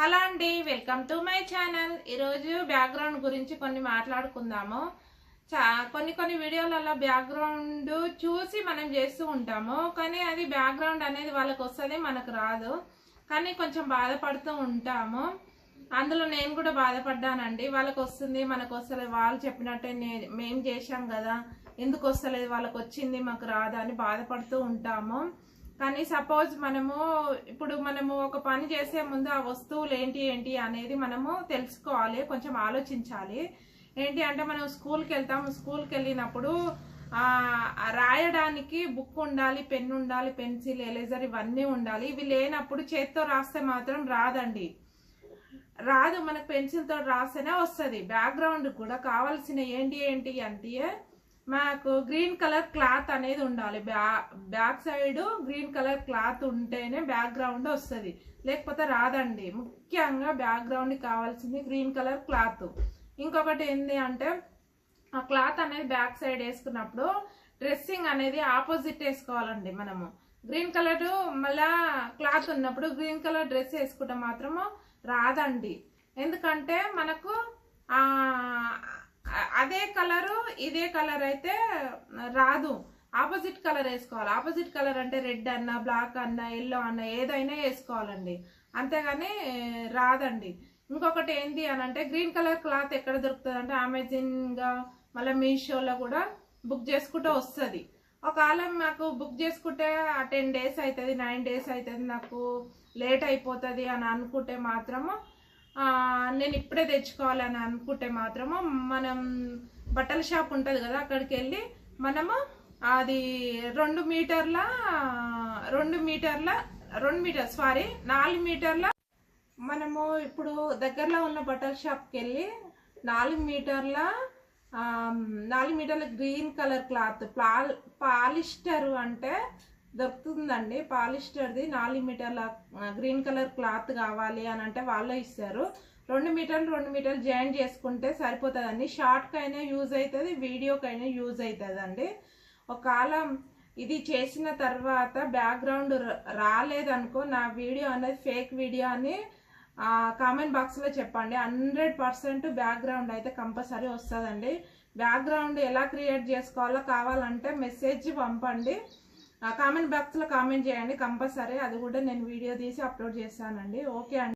Hello అండి welcome to my channel. ఈరోజు background గురించి కొన్ని మాట్లాడుకుందాము. చా కొన్ని కొన్ని వీడియోలలో బ్యాక్గ్రౌండ్ చూసి మనం చేస్తూ ఉంటాము. కానీ అది బ్యాక్గ్రౌండ్ అనేది వాళ్ళకి వస్తుంది మనకు రాదు. కానీ కొంచెం బాధపడుతూ ఉంటాము. అందులో నేను కూడా బాధపడ్డానండి. వాళ్ళకి వస్తుంది మనకు వస్తలేదు వాళ్ళు చెప్పినట్టే నేను మేము చేశాం కదా. ఎందుకు వస్తలేదు? వాళ్ళకి వచ్చింది మాకు రాదా అని బాధపడుతూ ఉంటాము. కానీ సపోజ్ మనము ఇప్పుడు మనము ఒక పని చేసే ముందు ఆ వస్తువులు ఏంటి ఏంటి అనేది మనము తెలుసుకోవాలి కొంచెం ఆలోచించాలి. ఏంటి అంటే మనం స్కూల్కి వెళ్తాము స్కూల్కి వెళ్ళినప్పుడు రాయడానికి బుక్ ఉండాలి పెన్ ఉండాలి పెన్సిల్ ఎలేజర్ ఇవన్నీ ఉండాలి. ఇవి లేనప్పుడు చేత్తో రాస్తే మాత్రం రాదండి. రాదు మనకు పెన్సిల్తో రాస్తేనే వస్తుంది. బ్యాక్గ్రౌండ్ కూడా కావాల్సిన ఏంటి ఏంటి అంటే మాకు గ్రీన్ కలర్ క్లాత్ అనేది ఉండాలి. Back back side green colour cloth ఉంటేనే బ్యాక్గ్రౌండ్ వస్తుంది. లేకపోతే రాదండి. ముఖ్యంగా బ్యాక్గ్రౌండ్ కావాల్సింది గ్రీన్ కలర్ క్లాత్. ఇంకొకటి ఏంటి అంటే ఆ క్లాత్ అనేది బ్యాక్ సైడ్ వేసుకున్నప్పుడు డ్రెస్సింగ్ అనేది ఆపోజిట్ వేసుకోవాలండి మనము. గ్రీన్ కలర్ మళ్ళా క్లాత్ ఉన్నప్పుడు గ్రీన్ కలర్ డ్రెస్ వేసుకుంటే మాత్రము రాదండి. ఎందుకంటే మనకు అదే కలరు ఇదే కలర్ అయితే రాదు. ఆపోజిట్ కలర్ వేసుకోవాలి. ఆపోజిట్ కలర్ అంటే రెడ్ అన్న బ్లాక్ అన్న ఎల్లో అన్న ఏదైనా వేసుకోవాలండి. అంతేగాని రాదండి. ఇంకొకటి ఏంటి అని అంటే గ్రీన్ కలర్ క్లాత్ ఎక్కడ దొరుకుతుంది అంటే అమెజాన్గా మళ్ళీ మీషోలో కూడా బుక్ చేసుకుంటే వస్తుంది. ఒకవేళ మాకు బుక్ చేసుకుంటే ఆ టెన్ డేస్ అవుతుంది నైన్ డేస్ అవుతుంది నాకు లేట్ అయిపోతుంది అని అనుకుంటే మాత్రము నేను ఇప్పుడే తెచ్చుకోవాలని అనుకుంటే మాత్రము మనం బట్టల షాప్ ఉంటుంది కదా అక్కడికి వెళ్ళి మనము అది రెండు మీటర్ల రెండు మీటర్ల రెండు మీటర్ సారీ నాలుగు మీటర్ల మనము ఇప్పుడు దగ్గరలో ఉన్న బట్టల షాప్కి వెళ్ళి నాలుగు మీటర్ల నాలుగు మీటర్ల గ్రీన్ కలర్ క్లాత్ ప్లా పాలిస్టర్ అంటే దొరుకుతుందండి. పాలిస్టర్ది నాలుగు మీటర్ల గ్రీన్ కలర్ క్లాత్ కావాలి అని అంటే వాళ్ళే ఇస్తారు. రెండు మీటర్లు రెండు మీటర్లు జాయిన్ చేసుకుంటే సరిపోతుందండి. షార్ట్కైనా యూజ్ అవుతుంది వీడియోకైనా యూజ్ అవుతుందండి ఒకవేళ ఇది చేసిన తర్వాత బ్యాక్గ్రౌండ్ రాలేదనుకో నా వీడియో అనేది ఫేక్ వీడియో అని కామెంట్ బాక్స్లో చెప్పండి. హండ్రెడ్ పర్సెంట్ బ్యాక్గ్రౌండ్ అయితే కంపల్సరీ వస్తుందండి. బ్యాక్గ్రౌండ్ ఎలా క్రియేట్ చేసుకోవాలో కావాలంటే మెసేజ్ పంపండి. కామెంట్ బాక్స్లో కామెంట్ చేయండి. కంపల్సరీ అది కూడా నేను వీడియో తీసి అప్లోడ్ చేస్తానండి. ఓకే అండి.